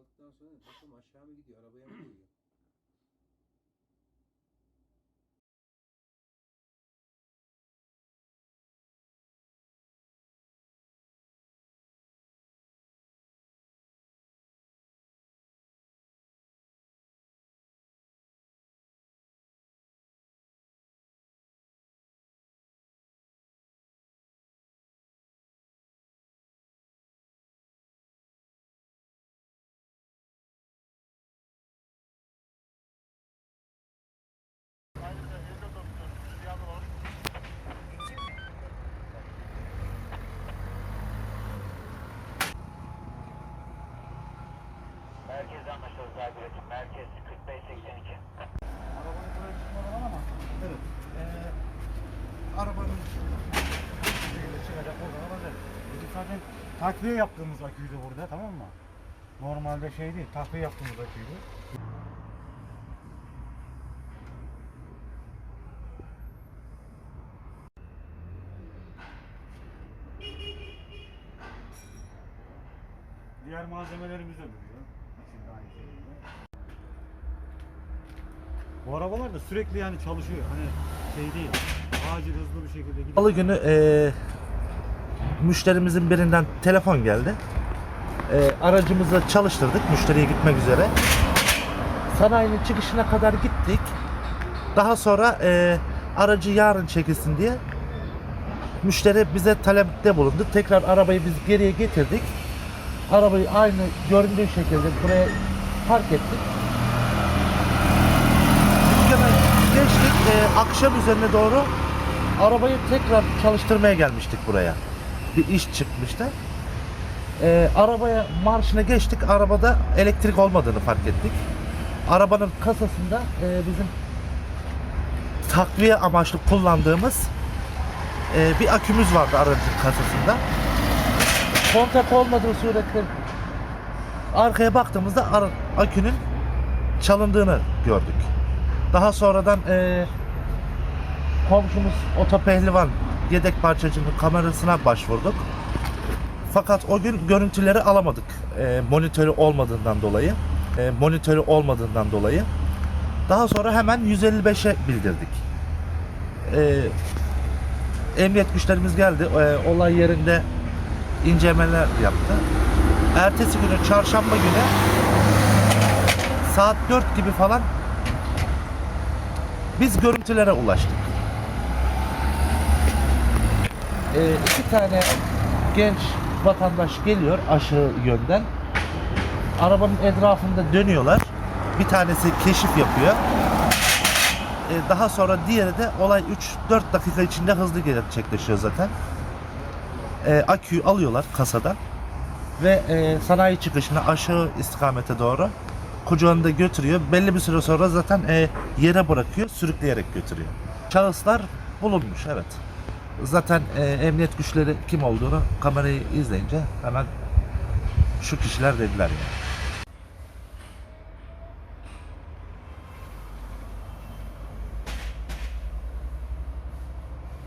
aldıktan sonra bakalım aşağı mı gidiyor, arabaya mı koyuyor? Merkez anlaşıldı Zagreb. Merkez 4582. Arabanın buraya çıkmadan ama Evet. eee arabanın çıkacak oradan alacak. Bizim zaten takviye yaptığımız aküydü burada tamam mı? Normalde şey değil, takviye yaptığımız aküydü. Diğer malzemelerimiz de duruyor. İçinde aynı şekilde. Bu arabalar da sürekli yani çalışıyor. Hani şey değil. Acil hızlı bir şekilde gidiyor. Salı günü eee, müşterimizin birinden telefon geldi. Eee, aracımızı çalıştırdık müşteriye gitmek üzere. Sanayinin çıkışına kadar gittik. Daha sonra eee, aracı yarın çekilsin diye müşteri bize talepte bulundu. Tekrar arabayı biz geriye getirdik. Arabayı aynı göründüğü şekilde buraya park ettik. Eee, akşam üzerine doğru arabayı tekrar çalıştırmaya gelmiştik buraya. Bir iş çıkmıştı. Ee, arabaya marşına geçtik. Arabada elektrik olmadığını fark ettik. Arabanın kasasında e, bizim takviye amaçlı kullandığımız e, bir akümüz vardı aracın kasasında. Kontak olmadığı surette arkaya baktığımızda akünün çalındığını gördük. Daha sonradan e, komşumuz otopehlivan yedek parçacının kamerasına başvurduk. Fakat o gün görüntüleri alamadık. E, monitörü olmadığından dolayı. E, monitörü olmadığından dolayı. Daha sonra hemen 155'e bildirdik. E, emniyet güçlerimiz geldi. E, olay yerinde incelemeler yaptı. Ertesi günü çarşamba günü saat 4 gibi falan biz görüntülere ulaştık. Ee, iki tane genç vatandaş geliyor aşağı yönden. Arabanın etrafında dönüyorlar. Bir tanesi keşif yapıyor. Ee, daha sonra diğeri de olay 3-4 dakika içinde hızlı gerçekleşiyor zaten. Ee, aküyü alıyorlar kasadan ve e, sanayi çıkışına aşağı istikamete doğru kucağında götürüyor. Belli bir süre sonra zaten e, yere bırakıyor, sürükleyerek götürüyor. Şahıslar bulunmuş, evet. Zaten e, emniyet güçleri kim olduğunu kamerayı izleyince hemen şu kişiler dediler yani.